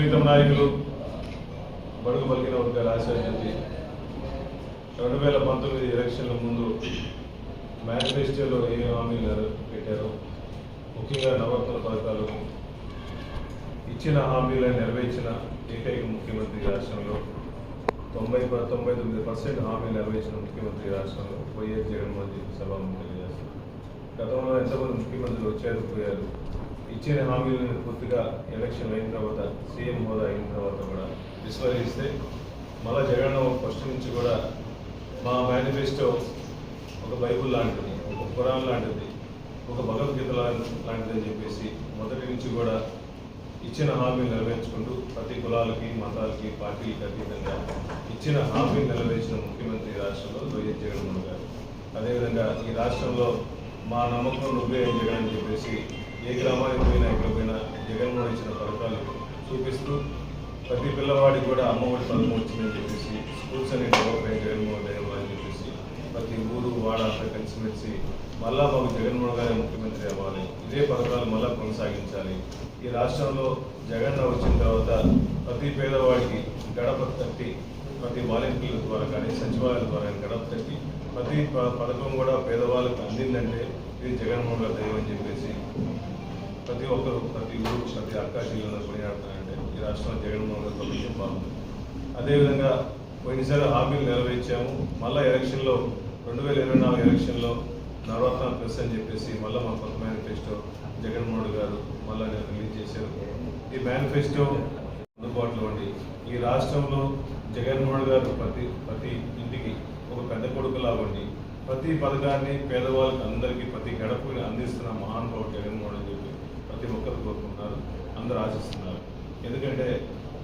ప్రీతం నాయకులు బడుగు పలికిన వర్గాల ఆశాజ్యోతి రెండు వేల పంతొమ్మిది ఎలక్షన్ల ముందు మేనిఫెస్టోలో ఏ హామీలు పెట్టారు ముఖ్యంగా నవరత్న పథకాలు ఇచ్చిన హామీలను నెరవేర్చిన ఏకైక ముఖ్యమంత్రి రాష్ట్రంలో తొంభై తొంభై తొమ్మిది పర్సెంట్ హామీలు నెరవేర్చిన ముఖ్యమంత్రి రాష్ట్రంలో వైఎస్ జగన్మోహన్ రెడ్డి సభ తెలియజేస్తారు గతంలో ఎంతమంది ముఖ్యమంత్రులు వచ్చారు పోయారు? ఇచ్చిన హామీలను పూర్తిగా ఎలక్షన్ అయిన తర్వాత సీఎం హోదా అయిన తర్వాత కూడా విస్మరిస్తే మళ్ళా జగన్ ఫస్ట్ నుంచి కూడా మా మేనిఫెస్టో ఒక బైబుల్ లాంటిది ఒక పురాణం లాంటిది ఒక భగవద్గీత లాంటిది అని చెప్పేసి మొదటి నుంచి కూడా ఇచ్చిన హామీలు నెరవేర్చుకుంటూ ప్రతి కులాలకి మతాలకి పార్టీలకి అతీతంగా ఇచ్చిన హామీలు నెరవేర్చిన ముఖ్యమంత్రి రాష్ట్రంలో వైఎస్ జగన్మోహన్ గారు. అదేవిధంగా ఈ రాష్ట్రంలో మా నమ్మకం నువ్వే జగన్ అని చెప్పేసి ఏ గ్రామానికి పోయినా ఎక్కడ పోయినా జగన్మోహన్ ఇచ్చిన పథకాలు చూపిస్తూ ప్రతి పిల్లవాడికి కూడా అమ్మఒడి పథకం వచ్చిందని చెప్పేసి స్కూల్స్ అనే డెవలప్ అయ్యి జగన్మోహన్ దయవల్ల అని చెప్పేసి ప్రతి ఊరు వాడ అంతా కలిసిమెలిసి మళ్ళా మాకు జగన్మోహన్ గారే ముఖ్యమంత్రి అవ్వాలి. ఇదే పథకాలు మళ్ళా కొనసాగించాలి. ఈ రాష్ట్రంలో జగన్ వచ్చిన తర్వాత ప్రతి పేదవాడికి గడప తట్టి ప్రతి వాలంటీర్ల ద్వారా కానీ సచివాలయాల ద్వారా గడప తట్టి ప్రతి ప- పథకం కూడా పేదవాళ్ళకి అందిందంటే ఇది జగన్మోహన్ గారు ప్రతి ఒక్కరు ప్రతి ఊరు ప్రతి అక్క జిల్లాలో కొనియాడుతారంటే ఈ రాష్ట్రంలో జగన్మోహన్ రెడ్డి ప్రభుత్వం బాగుంది. అదేవిధంగా పోయినసారి హామీలు నెరవేర్చాము. మళ్ళీ ఎలక్షన్లో రెండు వేల ఇరవై నాలుగు ఎలక్షన్లో నవరత్న ప్లస్ అని చెప్పేసి మళ్ళీ మా కొత్త మేనిఫెస్టో జగన్మోహన్ గారు మళ్ళీ రిలీజ్ చేశారు. ఈ మేనిఫెస్టో అందుబాటులో ఉండి ఈ రాష్ట్రంలో జగన్మోహన్ గారు ప్రతి ప్రతి ఇంటికి ఒక పెద్ద కొడుకులా ఉండి ప్రతి పథకాన్ని పేదవాళ్ళకి అందరికీ ప్రతి గడపని అందిస్తున్న మహానుభావుడు జగన్మోహన్ ప్రతి ఒక్కరు కోరుకుంటున్నారు. అందరూ ఆశిస్తున్నారు. ఎందుకంటే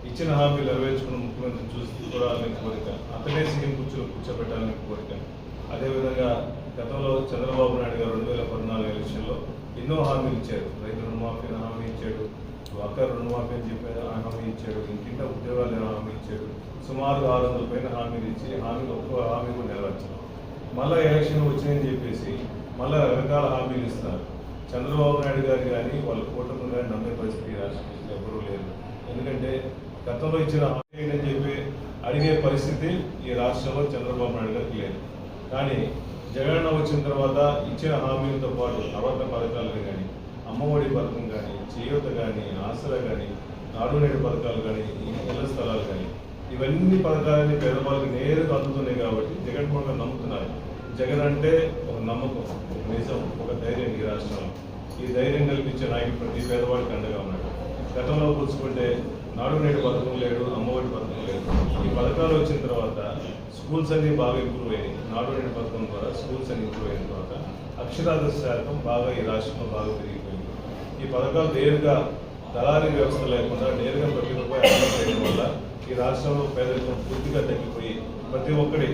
ఇచ్చిన హామీలు నెరవేర్చుకున్న ముఖ్యమంత్రి చూసి చూడాలని కోరిక అతనే సీఎం కూర్చో కూర్చోబెట్టాలని కోరిక. అదేవిధంగా గతంలో చంద్రబాబు నాయుడు గారు రెండు వేల పద్నాలుగు ఎలక్షన్లో ఎన్నో హామీలు ఇచ్చారు. రైతు రుణమాఫీ హామీ ఇచ్చాడు ఒక్క రుణమాఫీ అని చెప్పి హామీ ఇచ్చాడు ఇంకింత ఉద్యోగాలు హామీ ఇచ్చాడు. సుమారు ఆరు వందల పైన హామీలు ఇచ్చి హామీలు ఒక్క హామీ కూడా నెరవేర్చారు మళ్ళీ ఎలక్షన్ వచ్చాయని చెప్పేసి మళ్ళా రకరకాల హామీలు ఇస్తున్నారు. చంద్రబాబు నాయుడు గారు కానీ వాళ్ళ కూటమి కానీ నమ్మే పరిస్థితి ఈ రాష్ట్రంలో ఎవరూ లేరు. ఎందుకంటే గతంలో ఇచ్చిన హామీ అని చెప్పి అడిగే పరిస్థితి ఈ రాష్ట్రంలో చంద్రబాబు నాయుడు గారికి లేదు. కానీ జగన్ వచ్చిన తర్వాత ఇచ్చిన హామీలతో పాటు నవరత్న పథకాలు కానీ అమ్మఒడి పథకం కానీ చేయూత కానీ ఆసరా కానీ నాడు నేడు పథకాలు కానీ ఇళ్ళ స్థలాలు కానీ ఇవన్నీ పథకాలని పేదవాళ్ళకి నేరుగా అందుతున్నాయి కాబట్టి జగన్మోహన్ గారు నమ్ముతున్నారు. జగన్ అంటే ఒక నమ్మకం ఒక నిజం ఒక ధైర్యం ఈ రాష్ట్రంలో. ఈ ధైర్యం కల్పించే నాయకుడు ప్రతి పేదవాడికి అండగా ఉన్నాడు. గతంలో కూర్చుకుంటే నాడు నేడు పథకం లేడు అమ్మఒడి పథకం లేదు ఈ పథకాలు వచ్చిన తర్వాత స్కూల్స్ అన్ని బాగా ఇంప్రూవ్ అయినాయి నాడు నేడు పథకం ద్వారా స్కూల్స్ అన్ని ఇంప్రూవ్ అయిన తర్వాత అక్షరాస్యత శాతం బాగా ఈ రాష్ట్రంలో బాగా పెరిగిపోయింది. ఈ పథకాలు నేరుగా దళారీ వ్యవస్థ లేకుండా నేరుగా ప్రతి రూపాయి అమలు చేయడం వల్ల ఈ రాష్ట్రంలో పేదరికం పూర్తిగా తగ్గిపోయి ప్రతి ఒక్కరి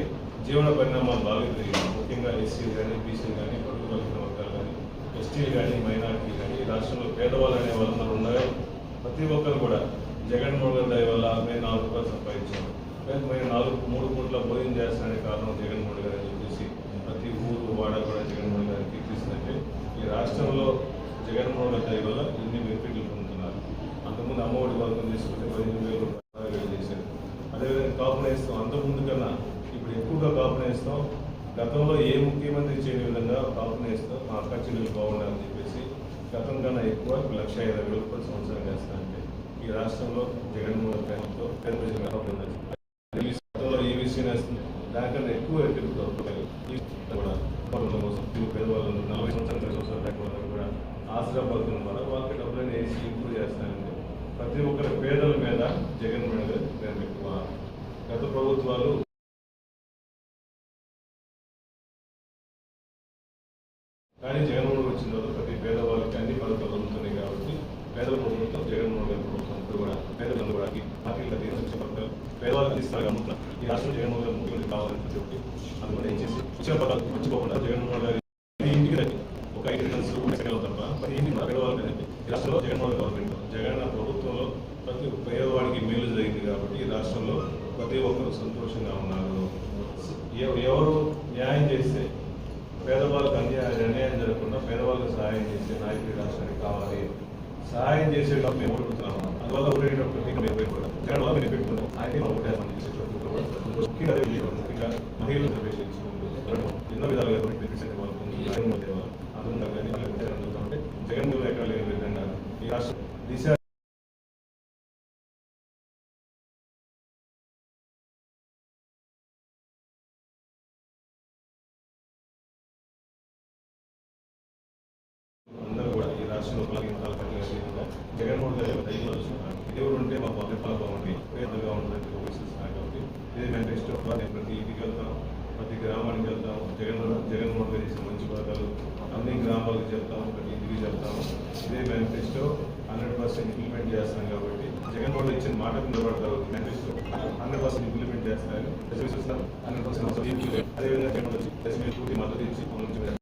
జీవన పరిణామాలు బాగా పెరిగాయి ముఖ్యంగా ఎస్సీలు కానీ బీసీలు కానీ పొడుగు బలిగిన వర్గాలు కానీ ఎస్టీలు కానీ మైనార్టీలు కానీ రాష్ట్రంలో పేదవాళ్ళు అనే వాళ్ళందరూ ఉన్నారు ప్రతి ఒక్కరు కూడా జగన్మోహన్ గారి దయ వల్ల మేము నాలుగు రూపాయలు సంపాదించాము మేము నాలుగు మూడు కోట్ల భోజనం చేస్తానికి కారణం జగన్మోహన్ గారు అని చెప్పేసి ప్రతి ఊరు వాడ కూడా జగన్మోహన్ గారిని కీర్తిస్తుంటే ఈ రాష్ట్రంలో జగన్మోహన్ గారి దయ వల్ల ఇన్ని బెనిఫిట్లు పొందుతున్నారు? అంతకుముందు అమ్మఒడి వర్గం తీసుకుంటే పదిహేను వేలు రూపాయలు చేశారు. అదేవిధంగా కాపు నేస్తాం అంతకుముందు కన్నా ఎక్కువగా కాపు నేస్తాం గతంలో ఏ ముఖ్యమంత్రి చేయని విధంగా కాపు మా అక్క చెల్లెలు బాగుండాలని చెప్పేసి గతం కన్నా ఎక్కువ లక్ష ఇరవై వేల రూపాయలు సంవత్సరం వేస్తానంటే ఈ రాష్ట్రంలో జగన్మోహన్ గారితో గతంలో ఈబీసీ నేస్తుంది దానికన్నా ఎక్కువ కూడా పేదవాళ్ళు నలభై సంవత్సరాల కూడా ఆసరా పథకం ద్వారా వాళ్ళకి డబ్బులను వేసి ఇంప్రూవ్ చేస్తానండి. ప్రతి ఒక్కరి పేదల మీద జగన్మోహన్ గారు పేరు ఎక్కువ. గత ప్రభుత్వాలు కానీ జగన్మోహన్ వచ్చిన తర్వాత ప్రతి పేదవాళ్ళకి అన్ని పథకాలు అందుతున్నాయి కాబట్టి పేదల ప్రభుత్వం జగన్మోహన్ గారి ప్రభుత్వం ఇప్పుడు కూడా పేదలందరూ కూడా పార్టీలకు అతీత శిక్షణ పథకాలు పేదవాళ్ళకి ఇస్తారు కాబట్టి ఈ రాష్ట్రం జగన్మోహన్ గారు ముఖ్యమంత్రి కావాలని ప్రతి చెప్పి అందువల్ల ఏం చేసి వచ్చిన పదాలు మర్చిపోకుండా జగన్మోహన్ గారి ఇంటికి దగ్గర ఒక ఐదు టన్స్ సెకండ్లు తప్ప మరి ఇంటికి మన పేదవాళ్ళకి ఈ రాష్ట్రంలో జగన్మోహన్ గవర్నమెంట్. జగన్ ప్రభుత్వంలో ప్రతి పేదవాడికి మేలు జరిగింది కాబట్టి ఈ రాష్ట్రంలో ప్రతి ఒక్కరు సంతోషంగా ఉన్నారు. ఎవరు న్యాయం చేస్తే పేదవాళ్ళకి అన్యాయం అన్యాయం జరగకుండా పేదవాళ్ళకి సహాయం చేసే నాయకుడి రాష్ట్రానికి కావాలి. సహాయం చేసేటప్పుడు మేము ఓడిపోతున్నాము అందువల్ల ఓడేటప్పుడు ఇంకా మేము భయపడతాం జగన్ వల్ల మేము పెట్టుకున్నాం ఆయనే మా ఓటేస్తామని చేసేటప్పుడు ముఖ్యంగా ముఖ్యంగా మహిళలు ఎన్నో విధాలుగా బెనిఫిట్స్ వాళ్ళు అందులో కానీ జగన్ ఎక్కడ లేని విధంగా ఈ రాష్ట్ర దిశ రాష్ట్రంలో కులాలు మతాలు జగన్మోహన్ గారు దైవం ఎవరు ఉంటే మా పరిపాలన బాగుంది పేదలుగా ఉంటుంది విశ్వసిస్తున్నారు కాబట్టి. ఇదే మేనిఫెస్టో నేను ప్రతి ఇంటికి వెళ్తాం ప్రతి గ్రామానికి వెళ్తాం. జగన్ జగన్మోహన్ గారు చేసిన మంచి పథకాలు అన్ని గ్రామాలకు చెప్తాం ప్రతి ఇంటికి చెప్తాం. ఇదే మేనిఫెస్టో హండ్రెడ్ పర్సెంట్ ఇంప్లిమెంట్ చేస్తాం కాబట్టి జగన్మోహన్ ఇచ్చిన మాటకు నిలబడతారు మేనిఫెస్టో హండ్రెడ్ పర్సెంట్ ఇంప్లిమెంట్ చేస్తారు. హండ్రెడ్ పర్సెంట్ అదేవిధంగా మద్దతు ఇచ్చి